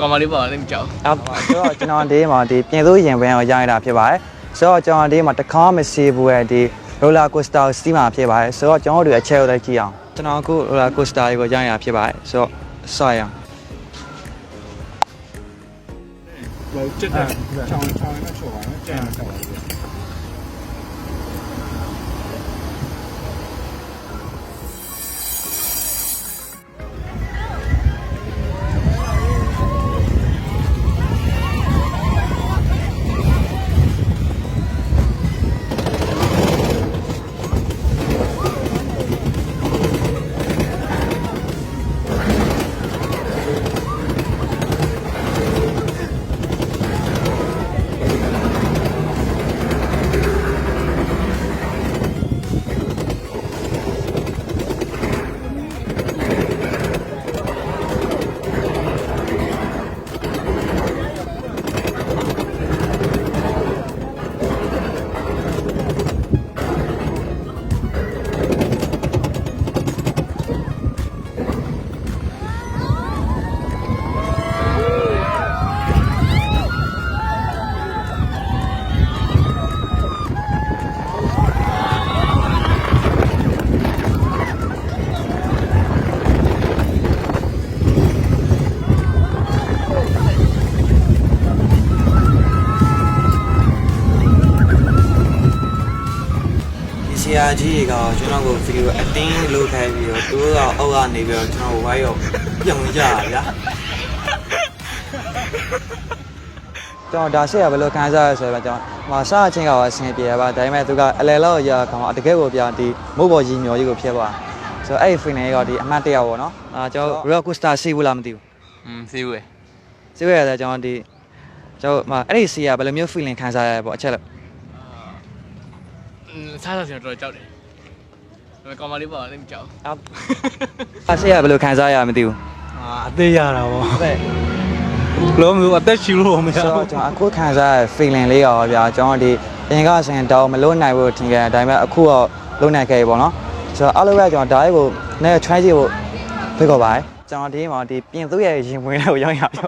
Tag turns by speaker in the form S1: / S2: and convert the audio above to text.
S1: ကောင်မလေးပါလည်းမကြောက်
S2: အဲ့တော့ကျွန်တော်ဒီမှာဒီပြင်သိုးရင်ပန်းကိုရိုက်တာဖြစ်ပါတယ်ဆိုတော့ကျွန်တော်ဒီမှာတခါမစီဘူးရဲ့ဒီ roller coaster ကိုစီးမှာဖြစ်ပါတယ်ဆိုတော့ကျွန်တော်တို့အချက်ကိုလိုက်ကြည့်အောင်ကျွန်တော်အခု roller coaster ကိုရိုက်ရတာဖြစ်ပါတယ်ဆိုတော့ဆော်ရအောင်
S3: ဟိုတက်တာချောင်းချောင်းနဲ့ချောင်းနဲ့ကျန်
S2: တာ ကြီးတွေကကျွန်တော်ကိုဗီဒီယိုအတင်းလုပ်ခိုင်းပြီးတော့သူတို့ကအောက်ကနေပြီးတော့ကျွန်တော်ကိုဝိုင်းရောပြုံကြတာဗျာကျွန်တော်ဒါဆက်ရဘယ်လိုခံစားရဆိုတော့ကျွန်တော်မဆအချင်းကအဆင်ပြေရပါဒါပေမဲ့သူကအလဲလောက်ရကောင်တကယ်ကိုပြဒီမုတ်ပေါ်ကြီးမျောကြီးကိုဖျက်သွားဆိုတော့အဲ့ဒီ final ကဒီအမှတ်တရပေါ့နော်အာကျွန်တော် roller coaster စီးဘူးလားမသိဘူး
S1: อืมစီးဘူးရယ်
S2: စီးဘူးရယ်ဆိုတော့ကျွန်တော်ဒီကျွန်တော်အဲ့ဒီစီးရဘယ်လိုမျိုး feeling ခံစားရလဲပေါ့အချက်လို့
S1: စားစားစရာတော်တော်ကြောက်တယ်ဒါပေမဲ့ကောင်မလေးပါလည်းမကြောက်
S2: အစီးရဘယ်လိုခံစားရမသိဘူး
S3: အာအသေးရတာဗော
S2: ဟုတ်ကဲ့
S3: လုံးမျိုးအသက်ရှူလို့မရ
S2: ဆို
S3: ဘူး
S2: တော့ကျွန်တော်အခုခံစားရတဲ့ feeling လေးရောဗျာကျွန်တော်ဒီအရင်ကဆိုရင်တော့မလုံးနိုင်ဘူးထင်ခဲ့တယ်ဒါပေမဲ့အခုတော့လုံးနိုင်ခဲ့ပြီပေါ့နော်ဆိုတော့အားလုံးပဲကျွန်တော်ဒါလေးကိုနည်း try ကြည့်ဖို့ဖိတ်ခေါ်ပါတယ်ကျွန်တော်ဒီမှာဒီပြင်သူရဲ့ရင်ဝင်လေးကိုရောက်ရပါ